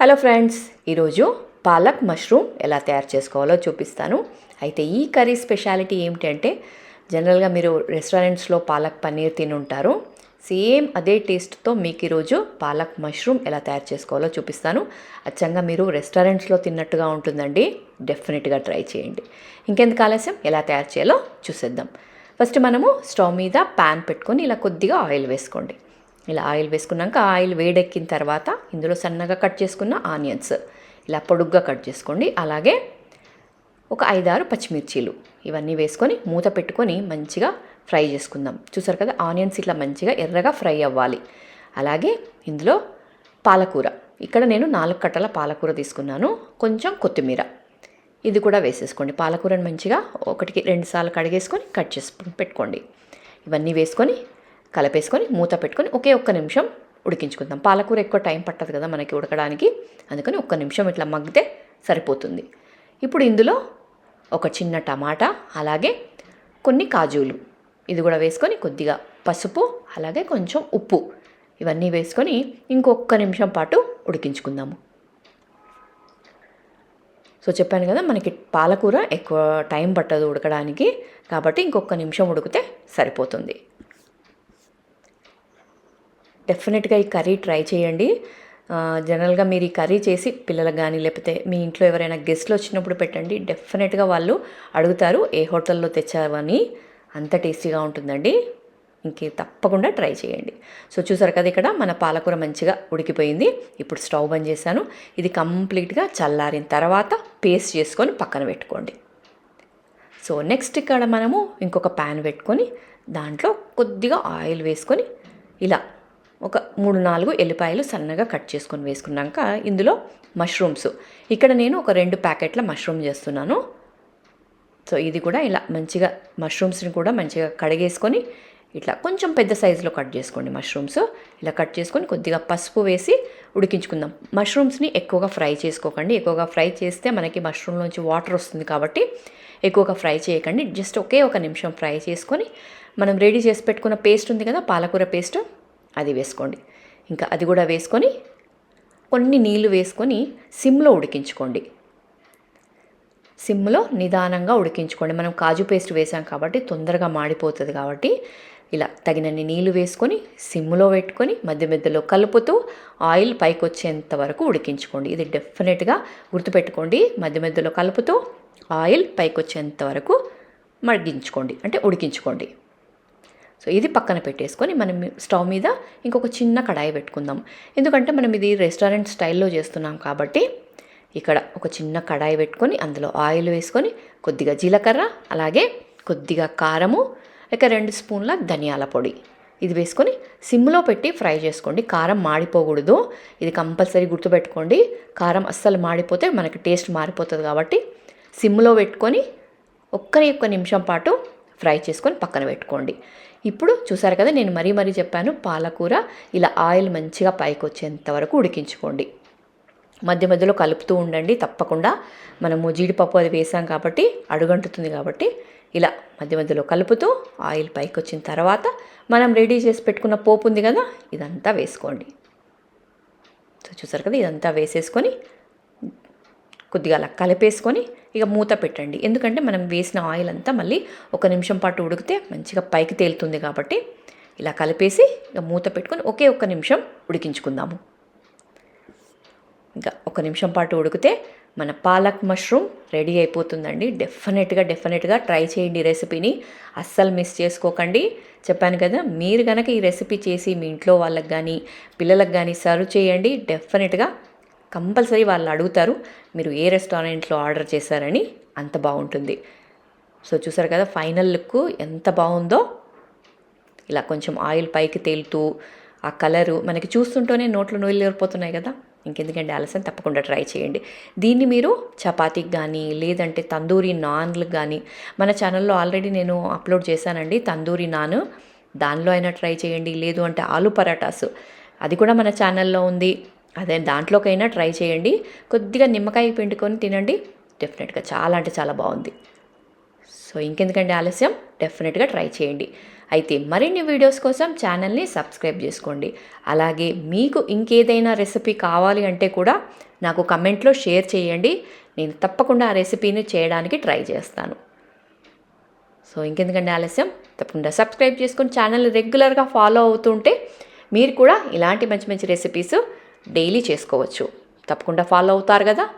Hello friends ఈరోజు palak mushroom ఎలా తయారు చేసుకోవాలో చూపిస్తాను. అయితే ఈ కర్రీ స్పెషాలిటీ ఏమిటంటే జనరల్గా మీరు రెస్టారెంట్స్లో పాలక్ పన్నీర్ తిని ఉంటారు సేమ్ అదే టేస్ట్తో మీకు ఈరోజు పాలక్ మష్రూమ్ ఎలా తయారు చేసుకోవాలో చూపిస్తాను. అచ్చంగా మీరు రెస్టారెంట్స్లో తిన్నట్టుగా ఉంటుందండి డెఫినెట్గా ట్రై చేయండి. ఇంకెందుకు ఆలస్యం? ఎలా తయారు చేయాలో చూసేద్దాం. ఫస్ట్ మనము స్టవ్ మీద ప్యాన్ పెట్టుకొని ఇలా కొద్దిగా ఆయిల్ వేసుకోండి. ఇలా ఆయిల్ వేసుకున్నాక ఆయిల్ వేడెక్కిన తర్వాత ఇందులో సన్నగా కట్ చేసుకున్న ఆనియన్స్. ఇలా పొడుగ్గా కట్ చేసుకోండి. అలాగే ఒక ఐదారు పచ్చిమిర్చీలు. ఇవన్నీ వేసుకొని మూత పెట్టుకొని మంచిగా ఫ్రై చేసుకుందాం. చూసారు కదా ఆనియన్స్ ఇట్లా మంచిగా ఎర్రగా ఫ్రై అవ్వాలి. అలాగే ఇందులో పాలకూర. ఇక్కడ నేను నాలుగు కట్టల పాలకూర తీసుకున్నాను. కొంచెం కొత్తిమీర. ఇది కూడా వేసేసుకోండి. పాలకూరని మంచిగా ఒకటికి రెండు సార్లు కడిగేసుకొని కట్ చేసి పెట్టుకోండి. ఇవన్నీ వేసుకొని కలిపేసుకొని మూత పెట్టుకొని ఒకే ఒక్క నిమిషం ఉడికించుకుందాం. పాలకూర ఎక్కువ టైం పట్టదు కదా మనకి ఉడకడానికి. అందుకని ఒక్క నిమిషం ఇట్లా మగ్గితే సరిపోతుంది. ఇప్పుడు ఇందులో ఒక చిన్న టమాటా అలాగే కొన్ని కాజులు. ఇది కూడా వేసుకొని కొద్దిగా పసుపు అలాగే కొంచెం ఉప్పు. ఇవన్నీ వేసుకొని ఇంకొక నిమిషం పాటు ఉడికించుకుందాము. సో చెప్పాను కదా మనకి పాలకూర ఎక్కువ టైం పట్టదు ఉడకడానికి. కాబట్టి ఇంకొక నిమిషం ఉడికితే సరిపోతుంది. డెఫినెట్గా ఈ కర్రీ ట్రై చేయండి. జనరల్గా మీరు ఈ కర్రీ చేసి పిల్లలకు కానీ లేకపోతే మీ ఇంట్లో ఎవరైనా గెస్ట్లు వచ్చినప్పుడు పెట్టండి. డెఫినెట్గా వాళ్ళు అడుగుతారు ఏ హోటల్లో తెచ్చావని. అంత టేస్టీగా ఉంటుందండి. ఇంకే తప్పకుండా ట్రై చేయండి. సో చూసారు కదా ఇక్కడ మన పాలకూర మంచిగా ఉడికిపోయింది. ఇప్పుడు స్టవ్ బంద్ చేశాను. ఇది కంప్లీట్గా చల్లారిన తర్వాత పేస్ట్ చేసుకొని పక్కన పెట్టుకోండి. సో నెక్స్ట్ ఇక్కడ మనము ఇంకొక ప్యాన్ పెట్టుకొని దాంట్లో కొద్దిగా ఆయిల్ వేసుకొని ఇలా ఒక మూడు నాలుగు ఎల్లిపాయలు సన్నగా కట్ చేసుకొని వేసుకున్నాక ఇందులో మష్రూమ్స్ ఇక్కడ నేను ఒక రెండు ప్యాకెట్ల మష్రూమ్ చేస్తున్నాను. సో ఇది కూడా ఇలా మంచిగా మష్రూమ్స్ని కూడా మంచిగా కడిగేసుకొని ఇట్లా కొంచెం పెద్ద సైజులో కట్ చేసుకోండి మష్రూమ్స్ ఇలా కట్ చేసుకొని కొద్దిగా పసుపు వేసి ఉడికించుకుందాం. మష్రూమ్స్ని ఎక్కువగా ఫ్రై చేసుకోకండి. ఎక్కువగా ఫ్రై చేస్తే మనకి మష్రూమ్లోంచి వాటర్ వస్తుంది కాబట్టి ఎక్కువగా ఫ్రై చేయకండి. జస్ట్ ఒకే ఒక నిమిషం ఫ్రై చేసుకొని మనం రెడీ చేసి పెట్టుకున్న పేస్ట్ ఉంది కదా పాలకూర పేస్ట్ అది వేసుకోండి. ఇంకా అది కూడా వేసుకొని కొన్ని నీళ్ళు వేసుకొని సిమ్లో ఉడికించుకోండి. సిమ్లో నిదానంగా ఉడికించుకోండి. మనం కాజు పేస్ట్ వేసాం కాబట్టి తొందరగా మాడిపోతుంది కాబట్టి ఇలా తగినన్ని నీళ్ళు వేసుకొని సిమ్లో పెట్టుకొని మధ్య మధ్యలో కలుపుతూ ఆయిల్ పైకి వచ్చేంత వరకు ఉడికించుకోండి. ఇది డెఫినెట్గా గుర్తుపెట్టుకోండి. మధ్య మధ్యలో కలుపుతూ ఆయిల్ పైకి వచ్చేంత వరకు మడిగించుకోండి అంటే ఉడికించుకోండి. సో ఇది పక్కన పెట్టేసుకొని మనం స్టవ్ మీద ఇంకొక చిన్న కడాయి పెట్టుకుందాం. ఎందుకంటే మనం ఇది రెస్టారెంట్ స్టైల్లో చేస్తున్నాం కాబట్టి ఇక్కడ ఒక చిన్న కడాయి పెట్టుకొని అందులో ఆయిల్ వేసుకొని కొద్దిగా జీలకర్ర అలాగే కొద్దిగా కారము ఇక రెండు స్పూన్ల ధనియాల పొడి. ఇది వేసుకొని సిమ్లో పెట్టి ఫ్రై చేసుకోండి. కారం మాడిపోకూడదు. ఇది కంపల్సరీ గుర్తుపెట్టుకోండి. కారం అస్సలు మాడిపోతే మనకి టేస్ట్ మారిపోతుంది కాబట్టి సిమ్లో పెట్టుకొని ఒక్కరి ఒక్క నిమిషం పాటు ఫ్రై చేసుకొని పక్కన పెట్టుకోండి. ఇప్పుడు చూసారు కదా నేను మరీ మరీ చెప్పాను పాలకూర ఇలా ఆయిల్ మంచిగా పైకి వచ్చేంత వరకు ఉడికించుకోండి. మధ్య మధ్యలో కలుపుతూ ఉండండి తప్పకుండా. మనము జీడిపప్పు అది వేసాం కాబట్టి అడుగంటుతుంది కాబట్టి ఇలా మధ్య మధ్యలో కలుపుతూ ఆయిల్ పైకి వచ్చిన తర్వాత మనం రెడీ చేసి పెట్టుకున్న పోపు ఉంది కదా ఇదంతా వేసుకోండి. సో చూసారు కదా ఇదంతా వేసేసుకొని కొద్దిగా అలా కలిపేసుకొని ఇక మూత పెట్టండి. ఎందుకంటే మనం వేసిన ఆయిల్ అంతా మళ్ళీ ఒక నిమిషం పాటు ఉడికితే మంచిగా పైకి తేలుతుంది కాబట్టి ఇలా కలిపేసి ఇక మూత పెట్టుకొని ఒకే ఒక్క నిమిషం ఉడికించుకుందాము. ఇంకా ఒక నిమిషం పాటు ఉడికితే మన పాలక్ మష్రూమ్ రెడీ అయిపోతుందండి. డెఫినెట్గా డెఫినెట్గా ట్రై చేయండి రెసిపీని. అస్సలు మిస్ చేసుకోకండి. చెప్పాను కదా మీరు కనుక ఈ రెసిపీ చేసి మీ ఇంట్లో వాళ్ళకి కానీ పిల్లలకు కానీ సర్వ్ చేయండి. డెఫినెట్గా కంపల్సరీ వాళ్ళు అడుగుతారు మీరు ఏ రెస్టారెంట్లో ఆర్డర్ చేశారని అంత బాగుంటుంది. సో చూసారు కదా ఫైనల్ లుక్ ఎంత బాగుందో. ఇలా కొంచెం ఆయిల్ పైకి తేలుతూ ఆ కలరు మనకి చూస్తుంటేనే నోట్లో నోళ్ళు ఏరిపోతున్నాయి కదా. ఇంకెందుకంటే ఆలస్యం తప్పకుండా ట్రై చేయండి. దీన్ని మీరు చపాతీకి కానీ లేదంటే తందూరి నాన్లకు కానీ మన ఛానల్లో ఆల్రెడీ నేను అప్లోడ్ చేశానండి. తందూరి నాన్ దానిలో అయినా ట్రై చేయండి. లేదు అంటే ఆలు పరాటాస్ అది కూడా మన ఛానల్లో ఉంది. అదే దాంట్లోకైనా ట్రై చేయండి. కొద్దిగా నిమ్మకాయ పిండుకొని తినండి. డెఫినెట్గా చాలా అంటే చాలా బాగుంది. సో ఇంకెందుకండి ఆలస్యం? డెఫినెట్గా ట్రై చేయండి. అయితే మరిన్ని వీడియోస్ కోసం ఛానల్ని సబ్స్క్రైబ్ చేసుకోండి. అలాగే మీకు ఇంకేదైనా రెసిపీ కావాలి అంటే కూడా నాకు కమెంట్లో షేర్ చేయండి. నేను తప్పకుండా ఆ రెసిపీని చేయడానికి ట్రై చేస్తాను. సో ఇంకెందుకంటే ఆలస్యం? తప్పకుండా సబ్స్క్రైబ్ చేసుకొని ఛానల్ రెగ్యులర్గా ఫాలో అవుతుంటే మీరు కూడా ఇలాంటి మంచి మంచి రెసిపీస్ డైలీ చేసుకోవచ్చు. తప్పకుండా ఫాలో అవుతారు కదా?